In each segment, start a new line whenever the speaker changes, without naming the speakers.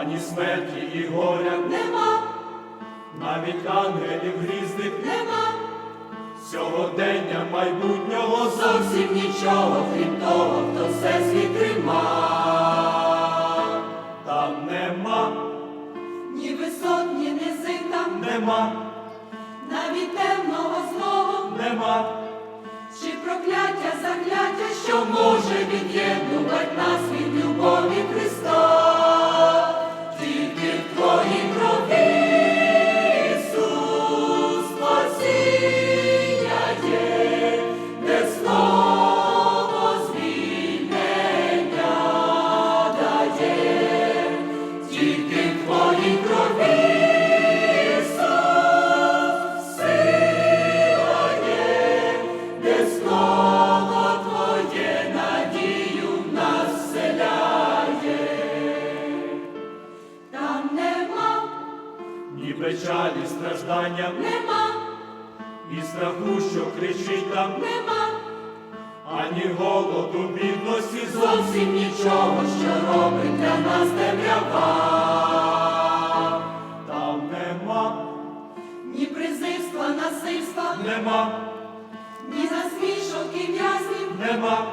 ані смерті і горя,
нема,
навіть ангелів грізних,
нема,
сьогодення майбутнього. Зовсім.
нічого, крім того, хто все світ трима.
Нема,
навіть темного злого,
нема,
чи прокляття, закляття, що може від'єднувати нас
печалі, страждання,
нема,
і страху, що кричить там,
нема,
ані голоду, бідності,
зовсім нічого, що робить для нас темрява.
Там нема,
Ні призивства, насильства,
нема,
ні насмішок і в'язнів,
нема,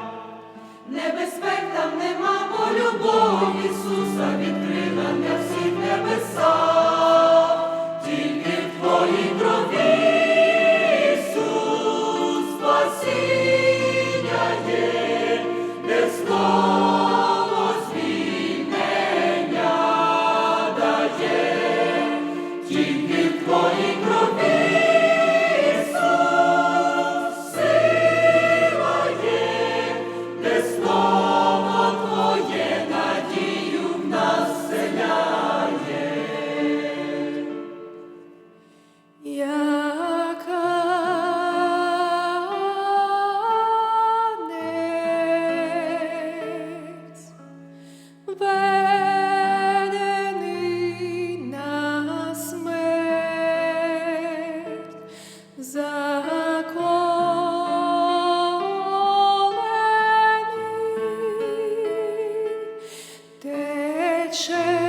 Небезпек там нема, бо любов Ісуса відкрита для всіх небеса.
share.